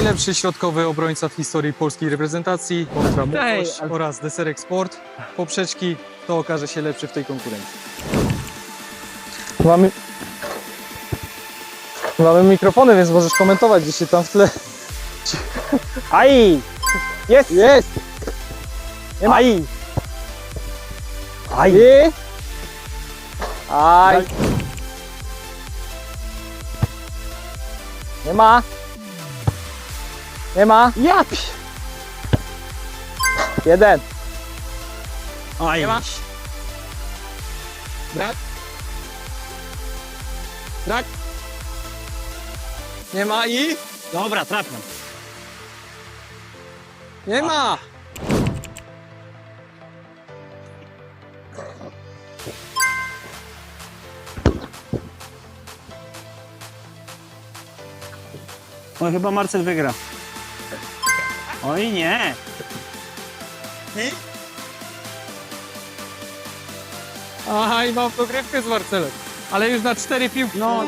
Najlepszy środkowy obrońca w historii polskiej reprezentacji kontra ale- oraz Deserek Sport. Poprzeczki, kto okaże się lepszy w tej konkurencji. Mamy... Mamy mikrofony, więc możesz komentować gdzieś się tam w tle. Aj! Jest! Jest! Nie ma. Aj! Aj! Aj! Nie ma! Nie ma! Ja! Jeden! Aj. Nie ma? Brak? Brak? Nie ma i? Dobra, trafiam. Nie ma! Oj, chyba Marcel wygra. Oj, nie. Aha, i mam dogrywkę z Marcelem. Ale już na cztery piłki. No,